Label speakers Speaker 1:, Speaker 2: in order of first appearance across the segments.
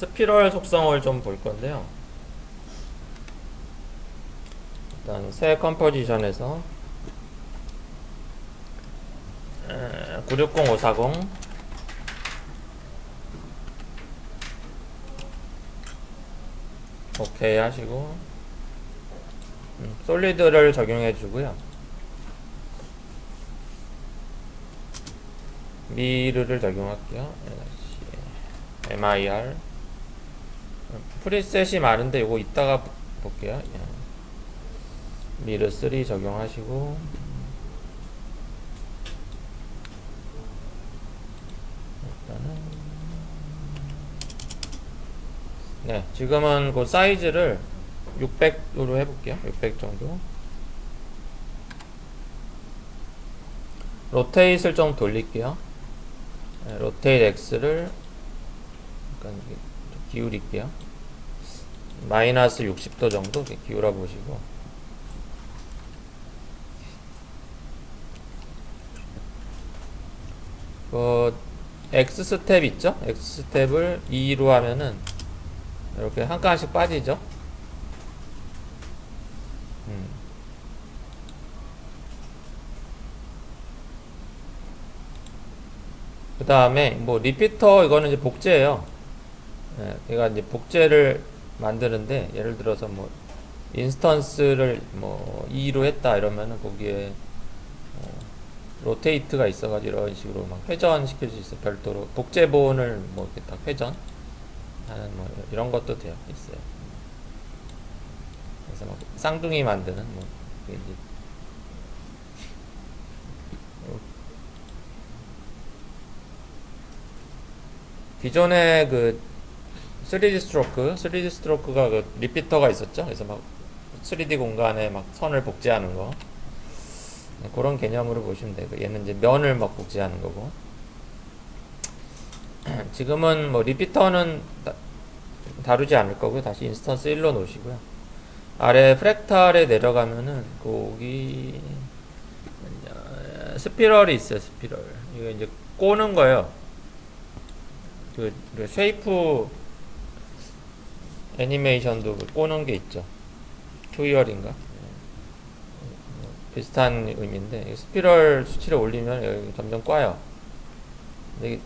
Speaker 1: 스피럴 속성을 좀 볼 건데요. 일단 새 컴포지션에서 960540 오케이 하시고 음, 솔리드를 적용해 주고요. 미르를 적용할게요. MIR 프리셋이 많은데 이거 이따가 보- 볼게요. 예. 미르 3 적용하시고 네 지금은 그 사이즈를 600으로 해볼게요. 600 정도. 로테이트를 좀 돌릴게요. 네, 로테이트 X를 약간 기울일게요. 마이너스 60도 정도 기울여 보시고 그 X 스텝 있죠? X 스텝을 2로 하면은 이렇게 한 칸씩 빠지죠? 음. 그 다음에 뭐 리피터 이거는 이제 복제예요. 예, 얘가 이제 복제를 만드는데 예를 들어서 뭐 인스턴스를 뭐 2로 했다 이러면은 거기에 어, 로테이트가 있어가지고 이런 식으로 막 회전 시킬 수 있어 요. 별도로 복제본을 뭐 이렇게 딱 회전? 하는 뭐 이런 것도 돼요 있어요. 그래서 막 쌍둥이 만드는 뭐 이제 기존에 그 3D 스트로크, 3D 스트로크가 그 리피터가 있었죠. 그래서 막 3D 공간에 막 선을 복제하는 거. 네, 그런 개념으로 보시면 되고 얘는 이제 면을 막 복제하는 거고. 지금은 뭐 리피터는 다, 다루지 않을 거고요. 다시 인스턴스 1로 놓으시고요. 아래 프랙탈에 내려가면은 거기 스피럴이 있어요. 스피럴. 이거 이제 꼬는 거예요. 그, 그 쉐이프 애니메이션도 그 꼬는 게 있죠. 튜이얼인가? 비슷한 의미인데 이 스피럴 수치를 올리면 여기 점점 꽈요. 근데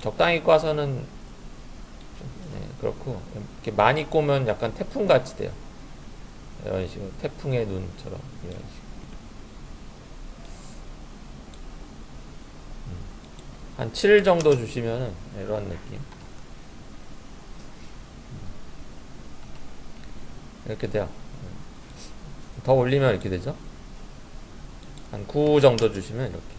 Speaker 1: 적당히 꽈서는 좀, 네, 그렇고 이렇게 많이 꼬면 약간 태풍 같이 돼요. 이런 식으로 태풍의 눈처럼 이런 식으로. 한7 정도 주시면은 이런 느낌. 이렇게 돼요. 더 올리면 이렇게 되죠. 한 9 정도 주시면 이렇게.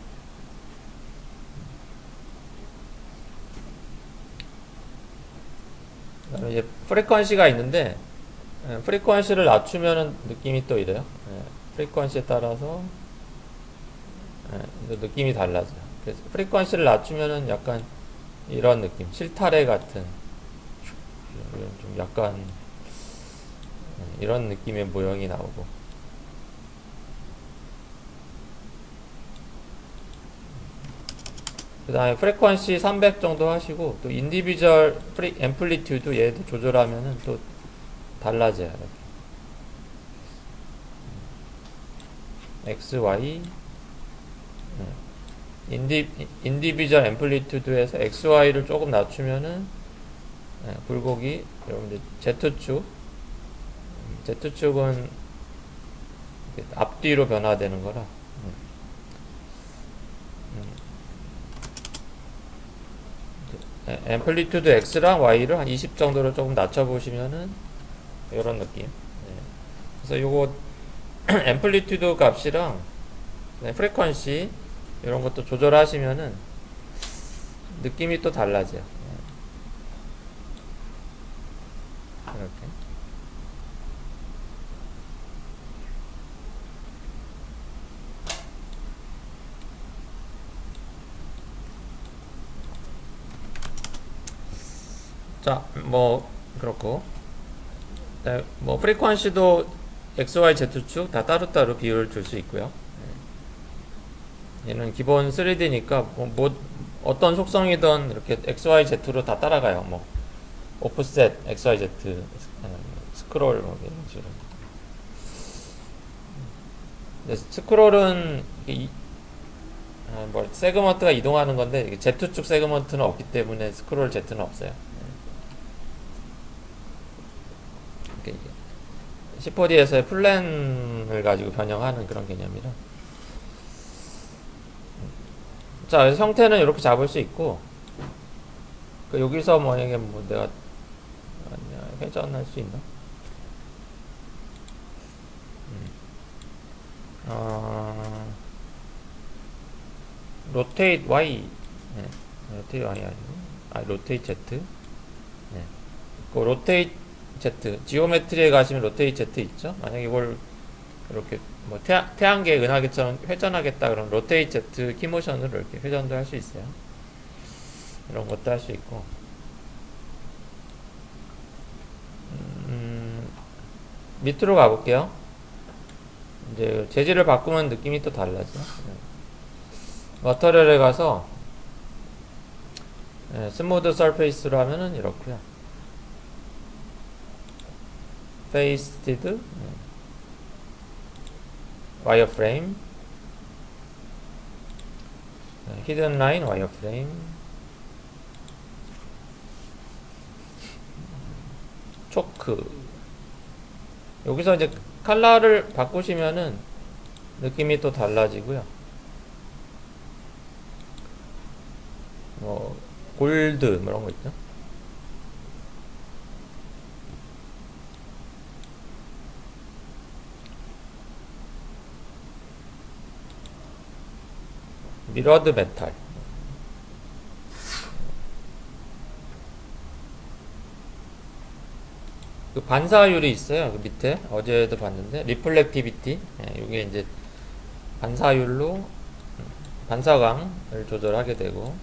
Speaker 1: 그다음에 이제 프리퀀시가 있는데 예, 프리퀀시를 낮추면은 느낌이 또 이래요. 예, 프리퀀시에 따라서 예, 느낌이 달라져요. 그래서 프리퀀시를 낮추면은 약간 이런 느낌, 실타래 같은 좀 약간 예, 이런 느낌의 모형이 나오고 그 다음에 프리퀀시 300 정도 하시고 또 인디비주얼 프리 앰플리튜드 얘도 조절하면은 또 달라져요. X, Y 네. 인디, 인디비주얼 앰플리튜드에서 X, Y를 조금 낮추면은 네, 굴곡이 여러분들 Z축 Z축은 앞뒤로 변화되는 거라 음. 음. 애- 앰플리튜드 X랑 Y를 한 20 정도로 조금 낮춰보시면은 이런 느낌 네. 그래서 요거 앰플리튜드 값이랑 네, 프리퀀시 이런 것도 조절하시면은 느낌이 또 달라져요. 네. 이렇게. 자, 뭐 그렇고, 네, 뭐 프리퀀시도 x, y, z축 다 따로따로 비율을 줄 수 있고요. 네. 얘는 기본 3D니까 뭐, 뭐 어떤 속성이든 이렇게 x, y, z로 다 따라가요. 뭐 오프셋 XYZ 어, 스크롤 뭐 이런 식으로 스크롤은 이, 아, 뭐 세그먼트가 이동하는 건데 Z축 세그먼트는 없기 때문에 스크롤 Z는 없어요. 이렇게 이게 C4D에서의 플랜을 가지고 변형하는 그런 개념이라. 자, 형태는 이렇게 잡을 수 있고, 그 여기서 만약에 뭐 내가 회전할 수 있나? 음. 어, 로테이트 Y, 네. 로테이트 Y 아니고, 아, 로테이트 Z. 네. 그 로테이트 Z, 지오메트리에 가시면 로테이트 Z 있죠? 만약에 이걸 이렇게 뭐 태양, 태양계 은하계처럼 회전하겠다 그러면 로테이트 Z 키모션으로 이렇게 회전도 할 수 있어요. 이런 것도 할 수 있고. 음, 밑으로 가볼게요. 이제 재질을 바꾸면 느낌이 또 달라져. 머터리얼에 가서 예, 스무드 서페이스로 하면은 이렇고요. 페이스티드 와이어프레임 히든 라인 와이어프레임 초크 여기서 이제 컬러를 바꾸시면은 느낌이 또 달라지고요. 뭐 골드 뭐 이런 거 있죠 미러드 메탈. 그 반사율이 있어요 그 밑에. 어제도 봤는데. 리플렉티비티. 예, 이게 이제 반사율로 음, 반사광을 조절하게 되고.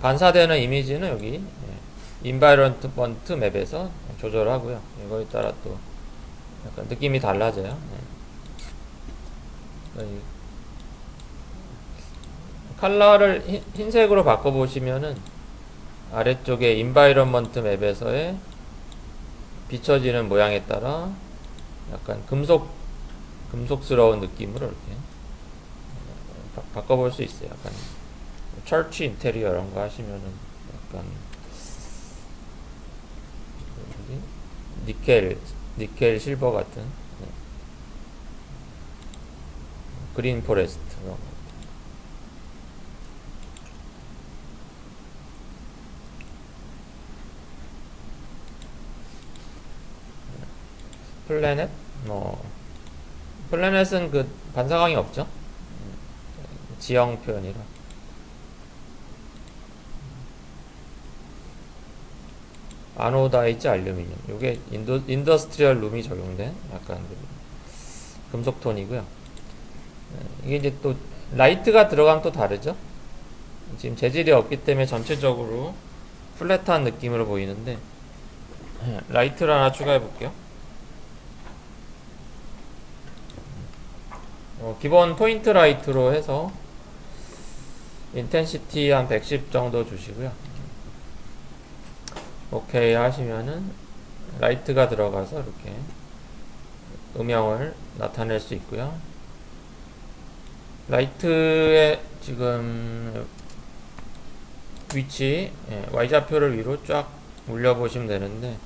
Speaker 1: 반사되는 이미지는 여기 인바이런먼트 맵에서 조절하고요. 이거에 따라 또 약간 느낌이 달라져요. 예. 이 컬러를 흰, 흰색으로 바꿔보시면은 아래쪽에 인바이런먼트 맵에서의 비춰지는 모양에 따라 약간 금속 금속스러운 느낌으로 이렇게 바, 바꿔볼 수 있어요. 약간 철치 인테리어 이런 거 하시면은 약간 니켈 니켈 실버 같은 그린 포레스트. 플래넷? 뭐 플래넷은 그 반사광이 없죠? 지형 표현이라. 아노다이즈 알루미늄. 이게 인도, 인더스트리얼 룸이 적용된 약간 그 금속 톤이고요 이게 이제 또 라이트가 들어가면 또 다르죠? 지금 재질이 없기 때문에 전체적으로 플랫한 느낌으로 보이는데 라이트를 하나 추가해 볼게요. 어, 기본 포인트 라이트로 해서 인텐시티 한 110 정도 주시고요. 오케이 하시면은 라이트가 들어가서 이렇게 음영을 나타낼 수 있고요 라이트의 지금 위치 예, Y좌표를 위로 쫙 올려보시면 되는데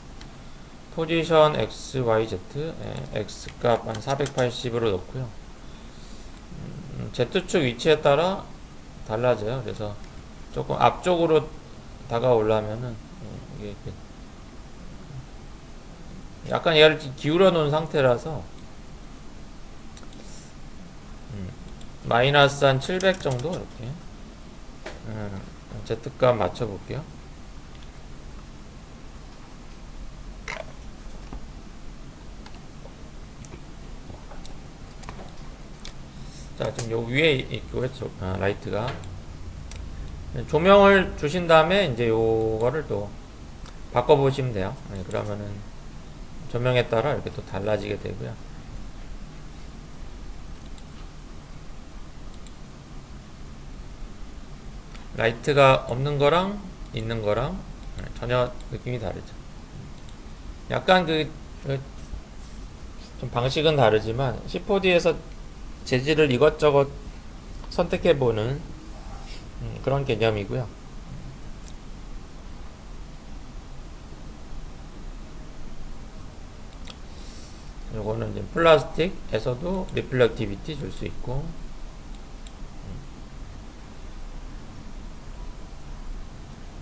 Speaker 1: 포지션 X, Y, Z 예, X값 한 480으로 놓고요. 음, Z축 위치에 따라 달라져요. 그래서 조금 앞쪽으로 다가오려면은 예, 이게 이렇게 약간 얘를 기울여 놓은 상태라서 음, 마이너스 한 700 정도? 이렇게. 음, Z값 맞춰 볼게요. 자 지금 요 위에 있고요 아, 라이트가. 조명을 주신 다음에 이제 요거를 또 바꿔 보시면 돼요. 네, 그러면은 조명에 따라 이렇게 또 달라지게 되고요 라이트가 없는 거랑 있는 거랑 전혀 느낌이 다르죠. 약간 그, 그좀 방식은 다르지만 C4D에서 재질을 이것저것 선택해보는 음, 그런 개념이고요. 요거는 이제 플라스틱에서도 리플렉티비티 줄 수 있고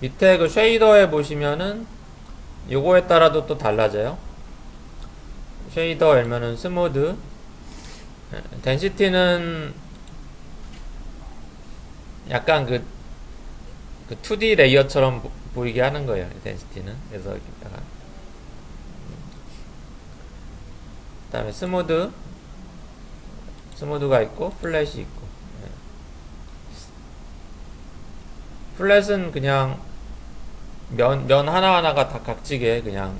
Speaker 1: 밑에 그 쉐이더에 보시면은 요거에 따라도 또 달라져요. 쉐이더 열면은 스무드 덴시티는 약간 그, 그 2D 레이어처럼 보- 보이게 하는 거예요. 덴시티는 그래서 약간 그다음에 스무드 스무드가 있고 플랫이 있고 예. 플랫은 그냥 면, 면 하나하나가 다 각지게 그냥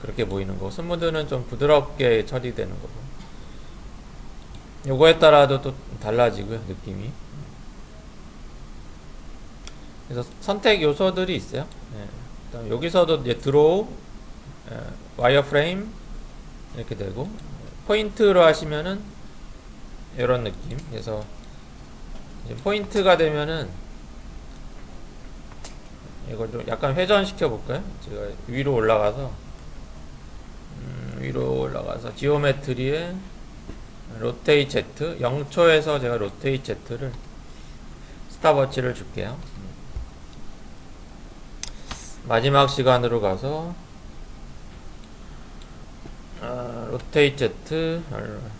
Speaker 1: 그렇게 보이는 거고 스무드는 좀 부드럽게 처리되는 거고. 요거에 따라도 또 달라지고요 느낌이. 그래서 선택 요소들이 있어요. 예. 그다음 여기서도 이제 드로우 예, 와이어 프레임 이렇게 되고 포인트로 하시면은 이런 느낌. 그래서 포인트가 되면은 이걸 좀 약간 회전시켜 볼까요? 제가 위로 올라가서 음, 위로 올라가서 지오메트리에 로테이 Z 0초에서 제가 로테이 Z를 스탑워치를 줄게요. 마지막 시간으로 가서 아, 로테이 Z 한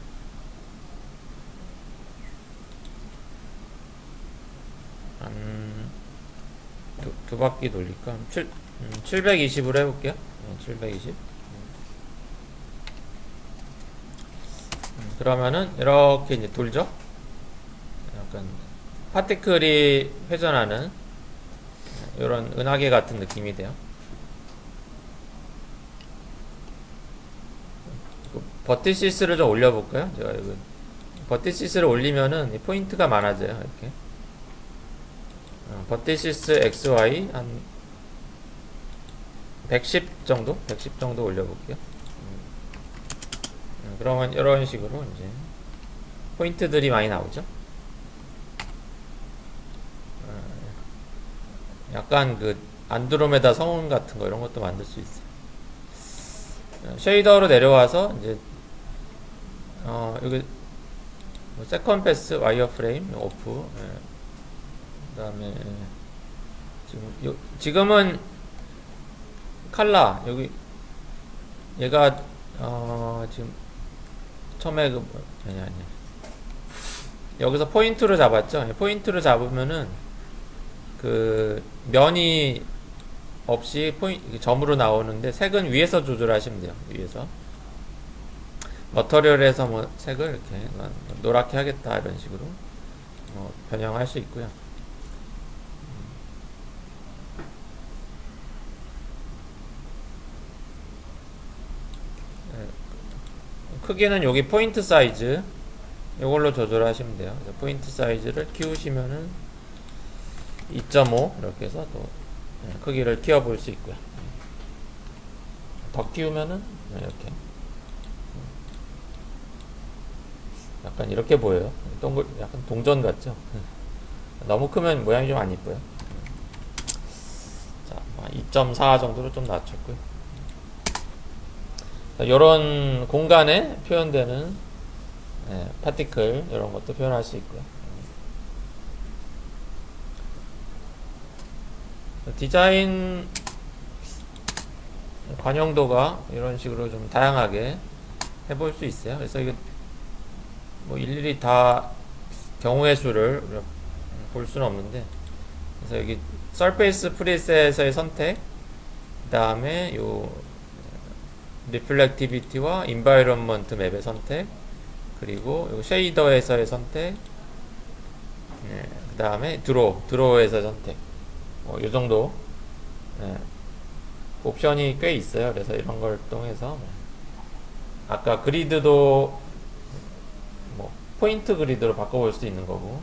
Speaker 1: 두, 두 바퀴 돌릴까? 7, 음, 720으로 해볼게요. 네, 720. 음, 그러면은 이렇게 이제 돌죠? 약간 파티클이 회전하는 이런 은하계 같은 느낌이 돼요. 그 버티시스를 좀 올려볼까요? 제가 이거 버티시스를 올리면은 이 포인트가 많아져요. 이렇게. 어, 버티시스 XY 한 110 정도? 110 정도 올려볼게요. 음. 음, 그러면 이런 식으로 이제 포인트들이 많이 나오죠. 어, 약간 그 안드로메다 성운 같은 거 이런 것도 만들 수 있어요. 어, 쉐이더로 내려와서 이제 어 여기 뭐 세컨 패스 와이어 프레임 오프 예. 그다음에 지금 요, 지금은 칼라 여기 얘가 어 지금 처음에 그 뭐- 아니 아니. 여기서 포인트로 잡았죠? 포인트로 잡으면은 그 면이 없이 포인 점으로 나오는데 색은 위에서 조절하시면 돼요 위에서. 머터리얼에서 뭐 색을 이렇게 노랗게 하겠다 이런 식으로 어, 변형할 수 있고요 크기는 여기 포인트 사이즈 이걸로 조절하시면 돼요. 포인트 사이즈를 키우시면은 2.5 이렇게 해서 또 예, 크기를 키워볼 수 있고요. 더 키우면은 이렇게 약간 이렇게 보여요. 동글 약간 동전 같죠? 너무 크면 모양이 좀 안 이뻐요. 자, 2.4 정도로 좀 낮췄고요. 이런 공간에 표현되는 예, 파티클 이런 것도 표현할 수 있고요. 디자인 관용도가 이런 식으로 좀 다양하게 해볼 수 있어요. 그래서 이게 뭐 일일이 다 경우의 수를 볼 수는 없는데 그래서 여기 서페이스 프리셋의 선택 그 다음에 요 리플렉티비티와 인바이런먼트 맵의 선택 그리고 요 쉐이더에서의 선택 예, 그 다음에 드로 드로에서 선택. 뭐, 요 정도. 예, 옵션이 꽤 있어요. 그래서 이런 걸 통해서 뭐, 아까 그리드도 뭐 포인트 그리드로 바꿔볼 수 있는 거고.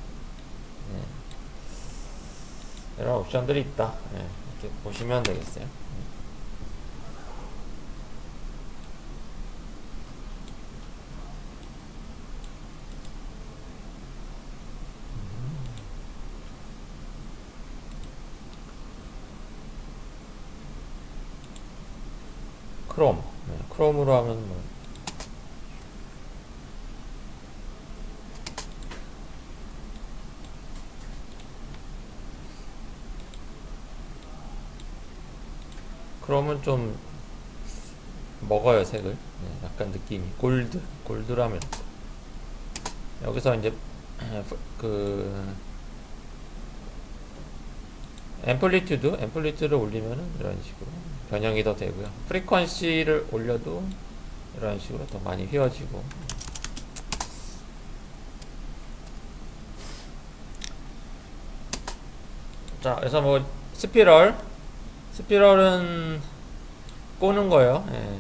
Speaker 1: 이런 옵션들이 있다. 예, 이렇게 보시면 되겠어요. 크롬. 네, 크롬으로 하면 뭐. 크롬은 좀 먹어요 색을. 네, 약간 느낌이. 골드 골드라면. 여기서 이제 그 앰플리튜드 앰플리튜드를 올리면은 이런 식으로 변형이 더 되고요 프리퀀시를 올려도 이런 식으로 더 많이 휘어지고 자 그래서 뭐 스피럴 스피럴은 꼬는 거예요. 예,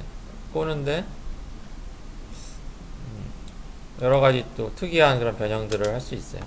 Speaker 1: 꼬는데 음, 여러 가지 또 특이한 그런 변형들을 할 수 있어요.